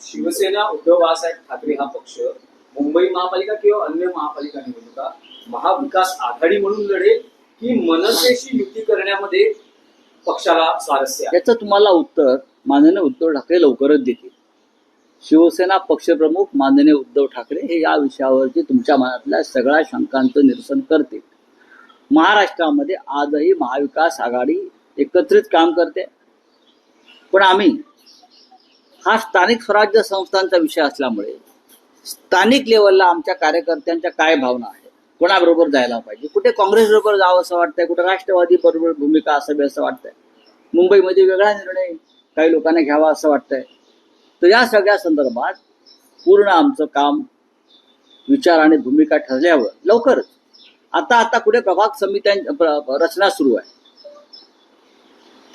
शिवसेना उद्धव बाळासाहेब ठाकरे हा पक्ष मुंबई महापालिका किंवा अन्य महापालिका निवडणुका महाविकास आघाडी म्हणून लढेल की मनसेशी युती करण्यामध्ये पक्षाला स्वारस्य याचं तुम्हाला उत्तर माननीय उद्धव ठाकरे लवकरच देतील. शिवसेना पक्षप्रमुख माननीय उद्धव ठाकरे हे या विषयावरती तुमच्या मनातल्या सगळ्या शंकांचं निरसन करतील. महाराष्ट्रामध्ये आजही महाविकास आघाडी एकत्रित काम करते. पण आम्ही हा स्थानिक स्वराज्य संस्थांचा विषय असल्यामुळे स्थानिक लेवलला आमच्या कार्यकर्त्यांच्या काय भावना आहेत? कोणाबरोबर जायला पाहिजे? कुठे काँग्रेस बरोबर जावं असं वाटतंय? कुठे राष्ट्रवादी बरोबर भूमिका असावी असं वाटतंय? मुंबईमध्ये वेगळा निर्णय काही लोकांना घ्यावा असं वाटतंय? तर या सगळ्या संदर्भात पूर्ण आमचं काम विचार आणि भूमिका ठरल्यावर लवकरच आता आता कुठे प्रभाग समित्यां रचना सुरू आहे.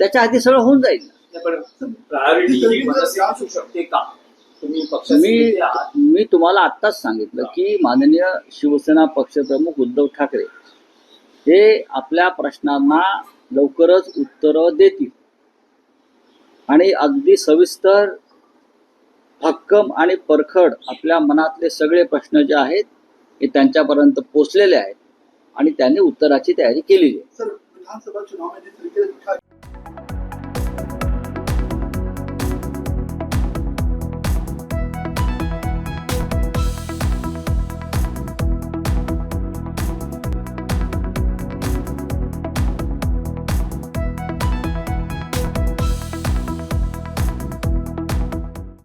त्याच्या आधी सगळं होऊन जाईल प्रायोरिटी मनसे असू शकते का तुम्ही पक्षाचे मी मी तुम्हाला आत्ताच सांगितलं की माननीय शिवसेना पक्षप्रमुख उद्धव ठाकरे हे आपल्या प्रश्नांना लवकरच उत्तरं देतील. आणि अगदी सविस्तर भक्कम आणि परखड आपल्या मनातले सगळे प्रश्न जे आहेत हे त्यांच्यापर्यंत पोचलेले आहेत आणि त्यांनी उत्तराची तयारी केलेली आहे.